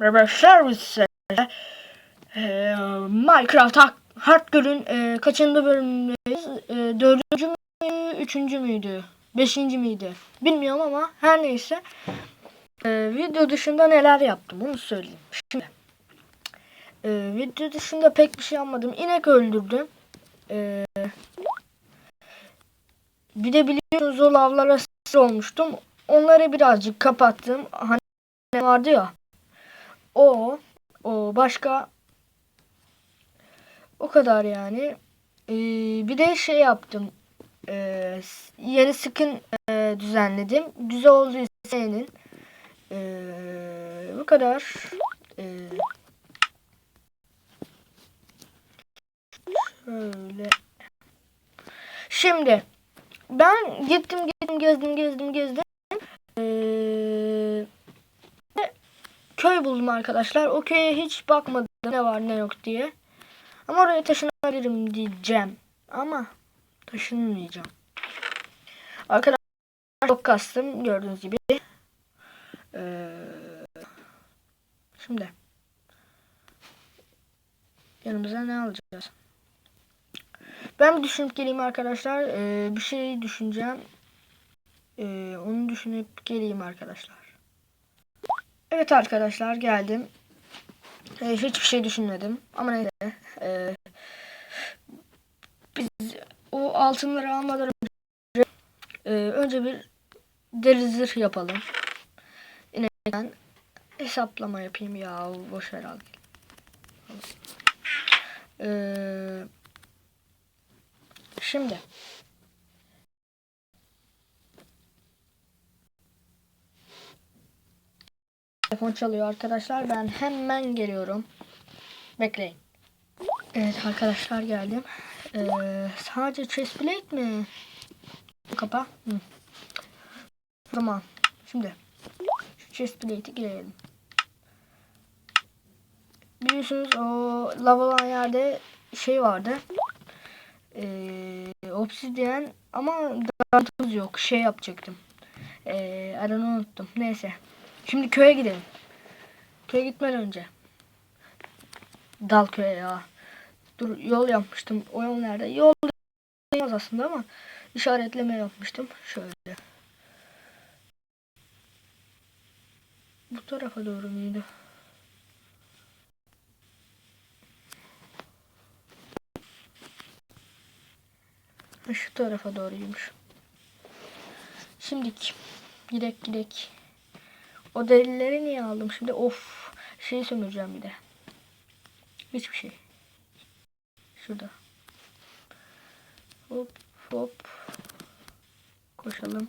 Arkadaşlar size, e, Minecraft Hard- Hardcore'ün e, kaçıncı bölümündeyiz? E, dördüncü mü, üçüncü müydü? Beşinci miydi? Bilmiyorum ama her neyse. E, video dışında neler yaptım onu söyleyeyim. Şimdi. E, video dışında pek bir şey yapmadım. İnek öldürdüm. E, bir de biliyorsunuz o lavlara olmuştum. Onları birazcık kapattım. Hani vardı ya. O, o başka o kadar yani. Ee, bir de şey yaptım. Ee, yeni skin e, düzenledim. Güzel oldu senin. Ee, bu kadar. Ee, şöyle. Şimdi ben gittim gittim gezdim gezdim gezdim. Ee, köy buldum arkadaşlar. O köye hiç bakmadım ne var ne yok diye. Ama oraya taşınabilirim diyeceğim. Ama taşınmayacağım. Arkadaşlar çok kastım gördüğünüz gibi. Ee, şimdi yanımıza ne alacağız? Ben bir düşünüp geleyim arkadaşlar. Ee, bir şey düşüneceğim. Ee, onu düşünüp geleyim arkadaşlar. Evet arkadaşlar geldim. Ee, hiçbir şey düşünmedim. Ama neyse. Ee, biz o altınları almadan önce e, önce bir deri zırh yapalım. Yine ben hesaplama yapayım ya. Boş ver al. Ee, şimdi Telefon çalıyor arkadaşlar. Ben hemen geliyorum. Bekleyin. Evet arkadaşlar geldim. Ee, sadece chestplate mi? Kapa. Hı. Tamam. Şimdi şu chestplate'i girelim. Biliyorsunuz o lav olan yerde şey vardı. Ee, obsidyen ama daha yok. Şey yapacaktım. Ee, adını unuttum. Neyse. Şimdi köye gidelim. Köye gitmeden önce. Dal köye ya. Dur yol yapmıştım. O yol nerede? Yol yapmaz aslında ama işaretleme yapmıştım. Şöyle. Bu tarafa doğru muydu? Şu tarafa doğruymuş. Şimdiki. Gidek gidek. O derileri niye aldım şimdi? Of. Şeyi sömüreceğim bir de. Hiçbir şey. Şurada. Hop hop. Koşalım.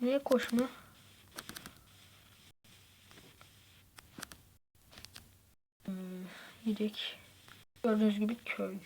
Niye koşma? Hmm, gidek. Gördüğünüz gibi köy.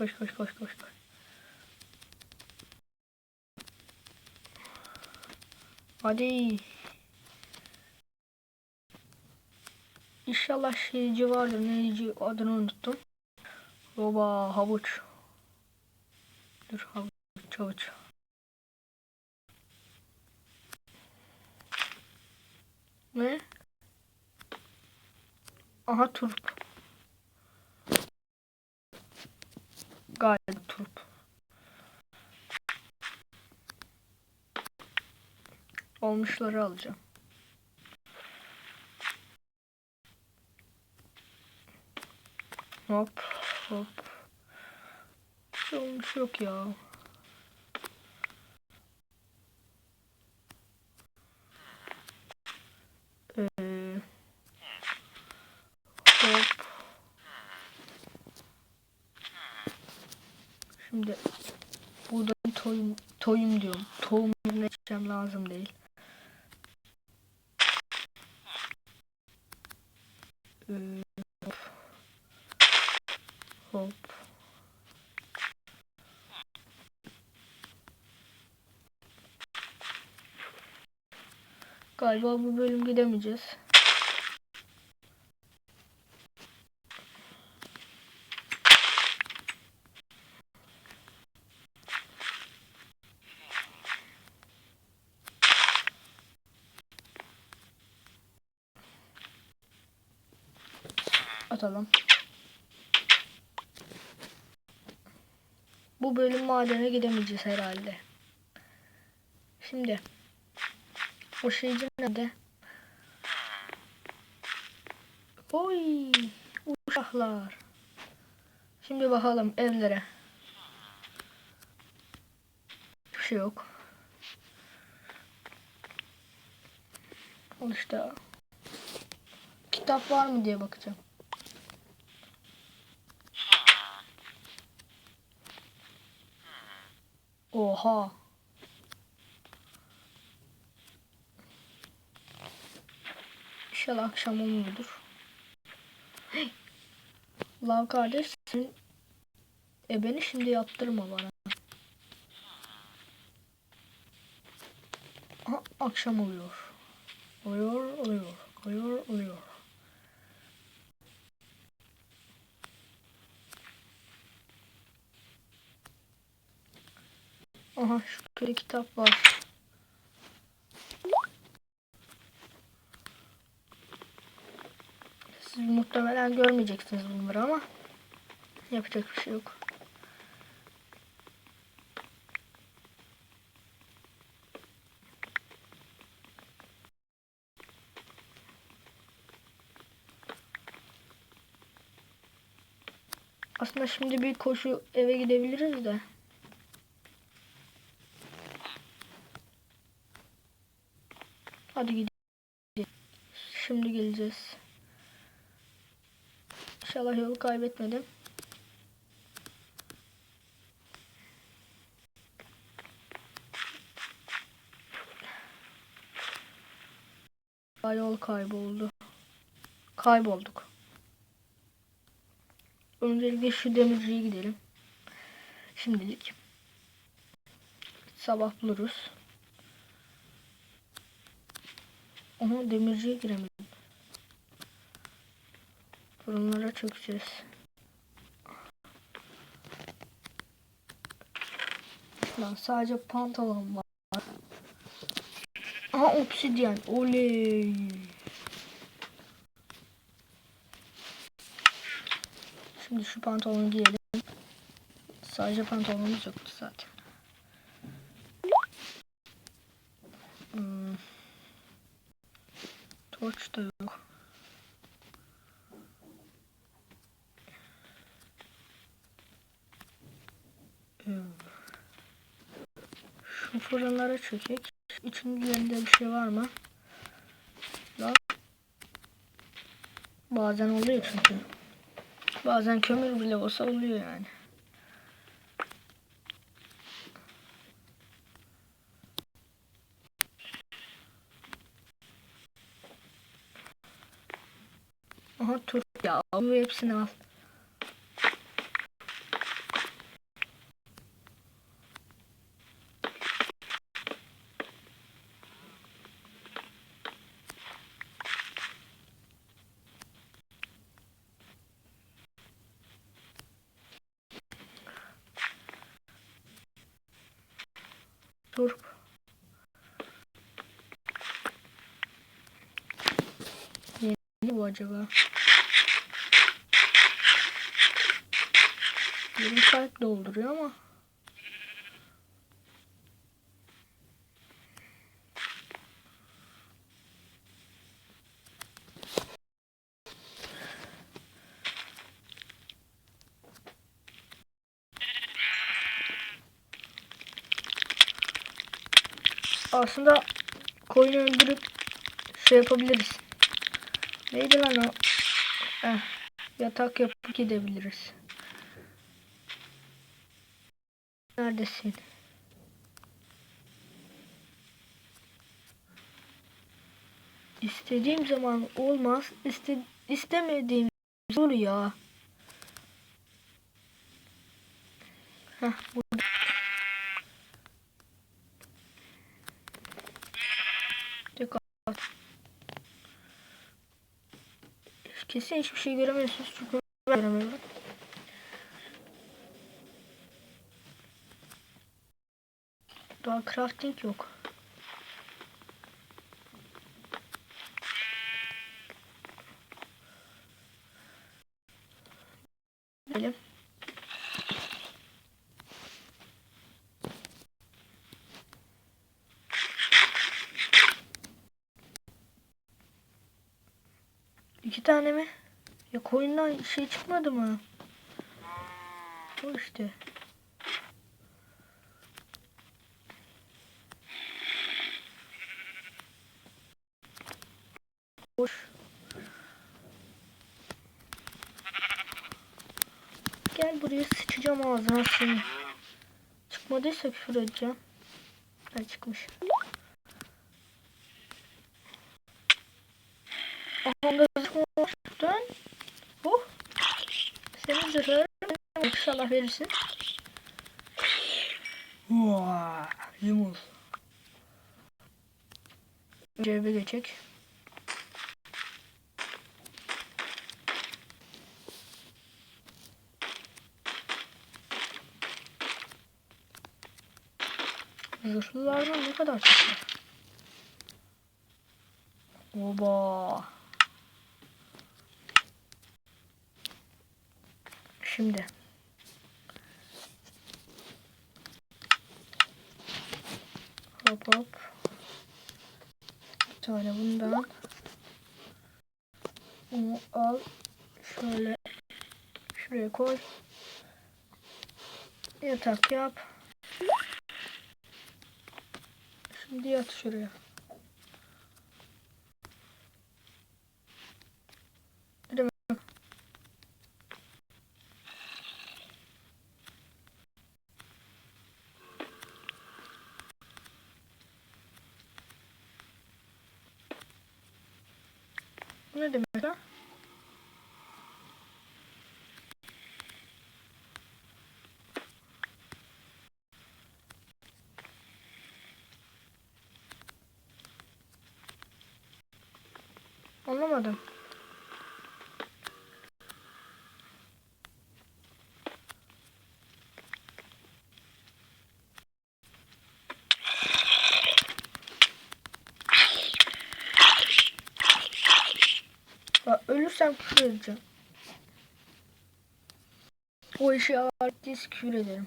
Koş koş koş koş koş. Hadi. İnşallah şeyci vardır. Neyci adını unuttum. Oba havuç. Dur havuç havuç. Ne? Aha turp. Galiba turp. Olmuşları alacağım. Hop hop. Şey olmuş yok ya. Ee, hop. Şimdi burada toyum diyorum. Tohum ne içeceğim lazım değil. Ee, hop. Hop. Galiba bu bölüm gidemeyeceğiz. kapatalım. Bu bölüm madene gidemeyeceğiz herhalde. Şimdi o şeyci nerede? Oy uşaklar. Şimdi bakalım evlere. Bir şey yok. Al işte. Kitap var mı diye bakacağım. Oha. İnşallah akşam olmuyordur. Hey. Lav kardeş sen e beni şimdi yaptırma bana. Aha, akşam oluyor. Oluyor, oluyor, oluyor, oluyor. Aha şu kötü kitap var. Siz muhtemelen görmeyeceksiniz bunları ama yapacak bir şey yok. Aslında şimdi bir koşu eve gidebiliriz de. Hadi gidelim. Şimdi geleceğiz. İnşallah yolu kaybetmedim. Yol kayboldu. Kaybolduk. Öncelikle şu demirciye gidelim. Şimdilik. Sabah buluruz. Ama demirciye giremedim. Fırınlara çökeceğiz. Lan sadece pantolon var. Aha obsidyen. Oley. Şimdi şu pantolonu giyelim. Sadece pantolonumuz yoktu zaten. Torç da. Şu fırınlara çökek. Üçüncü yerinde bir şey var mı? Yok. Bazen oluyor çünkü. Bazen kömür bile olsa oluyor yani. Ya bu hepsini al. Turp. Ne bu acaba? Yarım saat dolduruyor ama. Aslında koyunu öldürüp şey yapabiliriz. Neydi lan o? Eh, yatak yapıp gidebiliriz. Neredesin? İstediğim zaman olmaz. İste, istemediğim zor ya. Heh, burada. Kesin hiçbir şey göremiyorsunuz çünkü göremiyorum. Daha crafting yok. Gidelim. İki tane mi? Ya koyundan şey çıkmadı mı? O işte. Ağzına seni. Çıkmadıysa küfür edeceğim. Ha çıkmış. Aha gözükmüş. Dön. Oh. Senin zırhları inşallah verirsin. Vaa, yumul. Önce eve geçecek. Zırhlılardan ne kadar var? Oba. Şimdi. Hop hop. Bir tane bundan. Bunu al. Şöyle. Şuraya koy. Yatak yap. Şimdi yat şuraya. Ne demek ha? Anlamadım. Ya ölürsem küfür edeceğim. O işi ağırlıklı küfür ederim.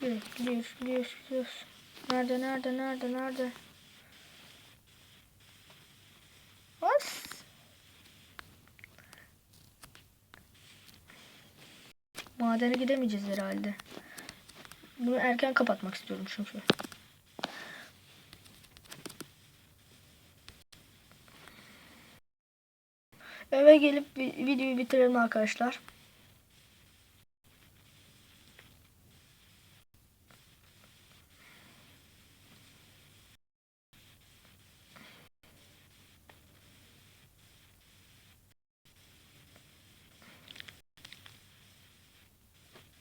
Gidiyoruz, gidiyoruz, gidiyoruz, gidiyoruz. Nerede, nerede, nerede, nerede? As. Madene gidemeyeceğiz herhalde. Bunu erken kapatmak istiyorum çünkü. Eve gelip vi- videoyu bitirelim arkadaşlar.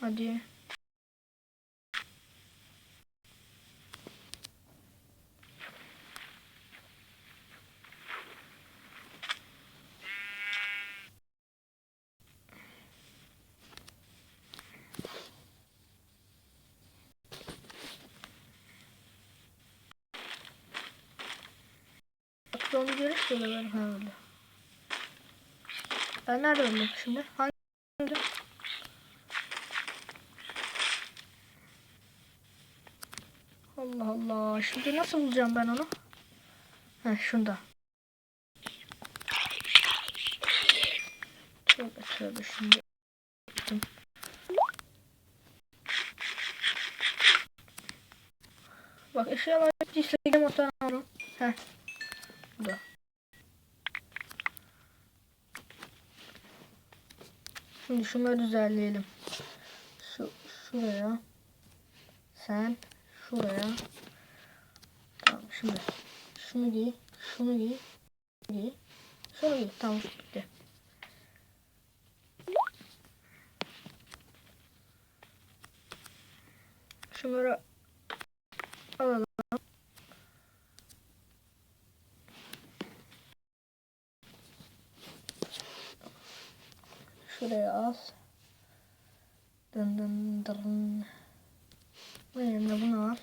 Hadi. Onu görürse de ben ha. Ben nerede öldüm şimdi? Hangi? Allah Allah. Şimdi nasıl bulacağım ben onu? Heh şunda. Tövbe tövbe şimdi. Şimdi şunları düzenleyelim. Şu şuraya. Sen şuraya. Tamam şimdi. Şunu giy. Şunu giy. Giy. Şunu giy. Tamam bitti. Şunları Al. Dın dın dın. Bu yerine bunu.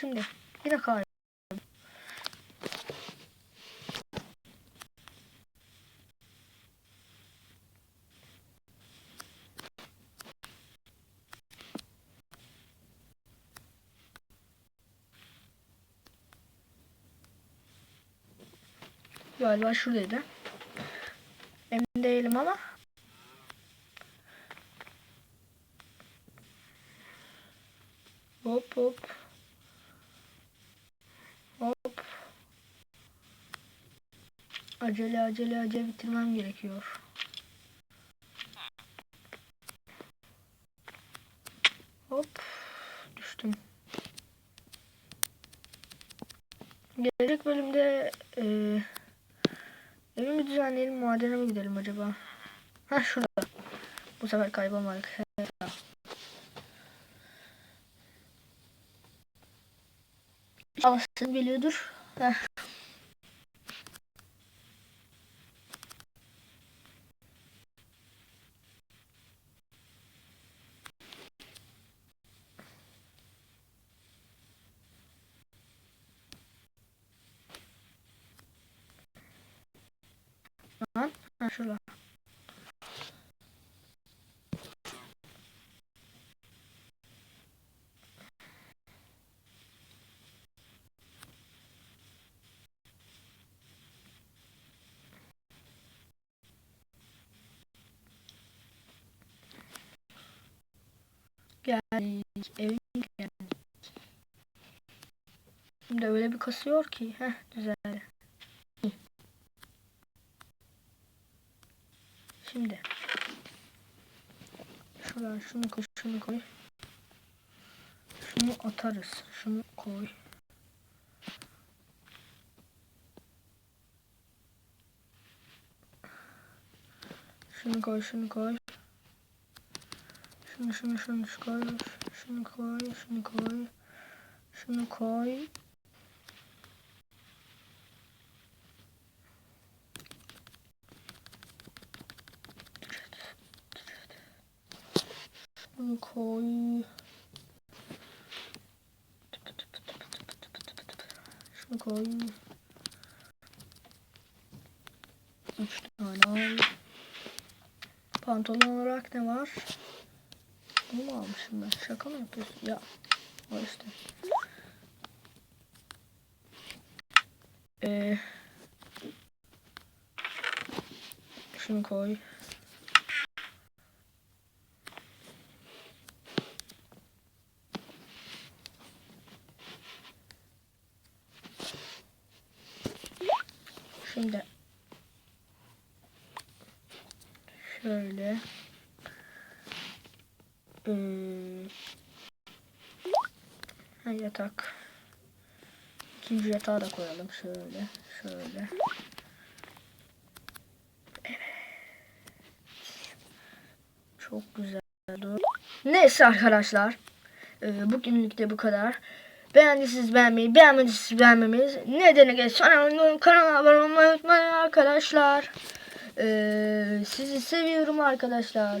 şimdi. Yine kay. Galiba şuradaydı. Emin değilim ama. Hop hop. Hop. Acele acele acele bitirmem gerekiyor. Hop. Düştüm. Gelecek bölümde eee Evimi düzenleyelim madene mi gidelim acaba? Ha şurada. Bu sefer kaybolmadık. Siz biliyordur. Heh. Lan. Ha şurada. Geldik. Evin geldik. Şimdi öyle bir kasıyor ki. Heh güzel. Şimdi. Şuradan şunu koy, şunu koy. Şunu atarız. Şunu koy. Şunu koy, şunu koy. Şunu, şunu, şunu koy. Şunu koy, şunu koy. Şunu koy. Şunu koy. Şunu koy. Üç tane al. Pantolon olarak ne var? Bunu mu almışım ben? Şaka mı yapıyorsun? Ya. O işte. Ee, şunu koy. Şimdi şöyle ee, ha, yatak ikinci yatağı da koyalım. Şöyle şöyle. Evet çok güzel. Neyse arkadaşlar. Ee, bugünlük de bu kadar. Beğendiyseniz beğenmeyi, beğenmediyseniz beğenmemeyi, nedeni geç kanala abone olmayı unutmayın arkadaşlar. Ee, sizi seviyorum arkadaşlar.